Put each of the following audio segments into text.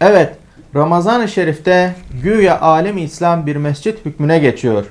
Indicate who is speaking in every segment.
Speaker 1: Evet, Ramazan-ı Şerif'te güya alem İslam bir mescit hükmüne geçiyor.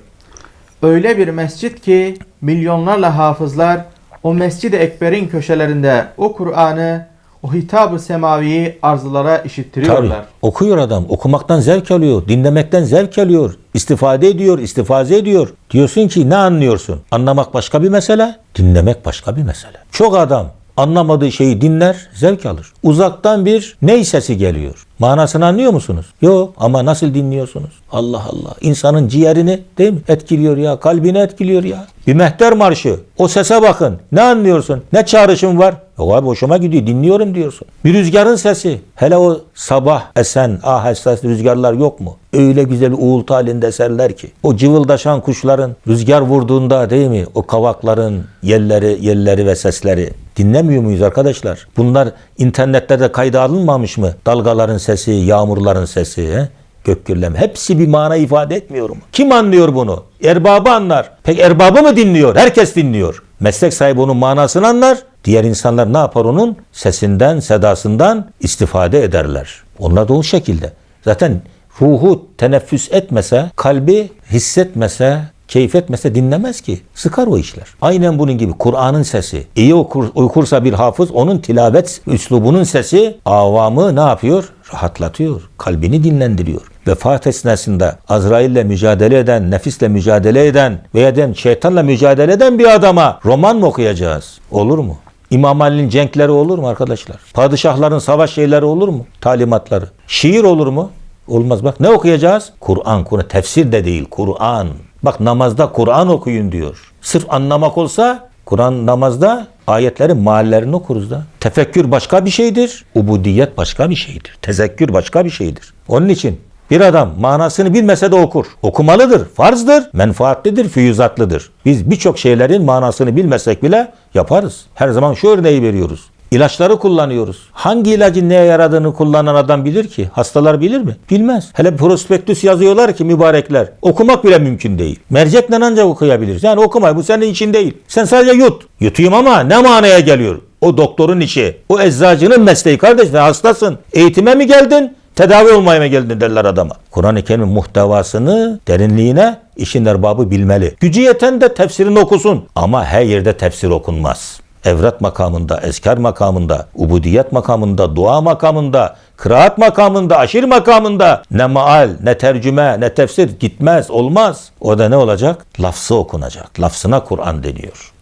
Speaker 1: Öyle bir mescit ki milyonlarla hafızlar o Mescid-i Ekber'in köşelerinde o Kur'an'ı, o hitab-ı semaviyi arzılara
Speaker 2: Tabii.
Speaker 1: işittiriyorlar.
Speaker 2: Okuyor adam. Okumaktan zevk alıyor. Dinlemekten zevk alıyor. istifade ediyor, istifaze ediyor. Diyorsun ki ne anlıyorsun? Anlamak başka bir mesele, dinlemek başka bir mesele. Çok adam anlamadığı şeyi dinler, zevk alır. Uzaktan bir ney sesi geliyor. Manasını anlıyor musunuz? Yok ama nasıl dinliyorsunuz? Allah Allah. İnsanın ciğerini değil mi? Etkiliyor ya, kalbini etkiliyor ya. Bir mehter marşı. O sese bakın. Ne anlıyorsun? Ne çağrışım var? Yok abi hoşuma gidiyor. Dinliyorum diyorsun. Bir rüzgarın sesi. Hele o sabah esen, ah esas rüzgarlar yok mu? Öyle güzel uğultu halinde eserler ki. O cıvıldaşan kuşların rüzgar vurduğunda değil mi? O kavakların yelleri, yelleri ve sesleri. Dinlemiyor muyuz arkadaşlar? Bunlar internette de kayda alınmamış mı? Dalgaların sesi, yağmurların sesi. He? Gök gürleme. Hepsi bir mana ifade etmiyor mu? Kim anlıyor bunu? Erbabı anlar. Peki erbabı mı dinliyor? Herkes dinliyor. Meslek sahibi onun manasını anlar. Diğer insanlar ne yapar onun? Sesinden, sedasından istifade ederler. Onlar da o şekilde. Zaten ruhu teneffüs etmese, kalbi hissetmese, keyif etmese dinlemez ki. Sıkar o işler. Aynen bunun gibi Kur'an'ın sesi. İyi okur, okursa bir hafız onun tilavet üslubunun sesi avamı ne yapıyor? Rahatlatıyor. Kalbini dinlendiriyor. Vefat esnasında Azrail'le mücadele eden, nefisle mücadele eden veya den şeytanla mücadele eden bir adama roman mı okuyacağız? Olur mu? İmam Ali'nin cenkleri olur mu arkadaşlar? Padişahların savaş şeyleri olur mu? Talimatları. Şiir olur mu? Olmaz bak. Ne okuyacağız? Kur'an. Kur'an. Tefsir de değil. Kur'an. Bak namazda Kur'an okuyun diyor. Sırf anlamak olsa Kur'an namazda ayetlerin mahallelerini okuruz da. Tefekkür başka bir şeydir. Ubudiyet başka bir şeydir. Tezekkür başka bir şeydir. Onun için bir adam manasını bilmese de okur. Okumalıdır, farzdır, menfaatlidir, füyüzatlıdır. Biz birçok şeylerin manasını bilmesek bile yaparız. Her zaman şu örneği veriyoruz. İlaçları kullanıyoruz. Hangi ilacın neye yaradığını kullanan adam bilir ki? Hastalar bilir mi? Bilmez. Hele prospektüs yazıyorlar ki mübarekler. Okumak bile mümkün değil. Mercekle ancak okuyabiliriz. Yani okumay bu senin için değil. Sen sadece yut. Yutayım ama ne manaya geliyor? O doktorun işi. O eczacının mesleği kardeş. Sen hastasın. Eğitime mi geldin? Tedavi olmaya mı geldin derler adama. Kur'an-ı Kerim'in muhtevasını, derinliğine işin erbabı bilmeli. Gücü yeten de tefsirini okusun. Ama her yerde tefsir okunmaz. Evrat makamında, eskar makamında, ubudiyet makamında, dua makamında, kıraat makamında, aşir makamında ne maal, ne tercüme, ne tefsir gitmez, olmaz. O da ne olacak? Lafzı okunacak. Lafzına Kur'an deniyor.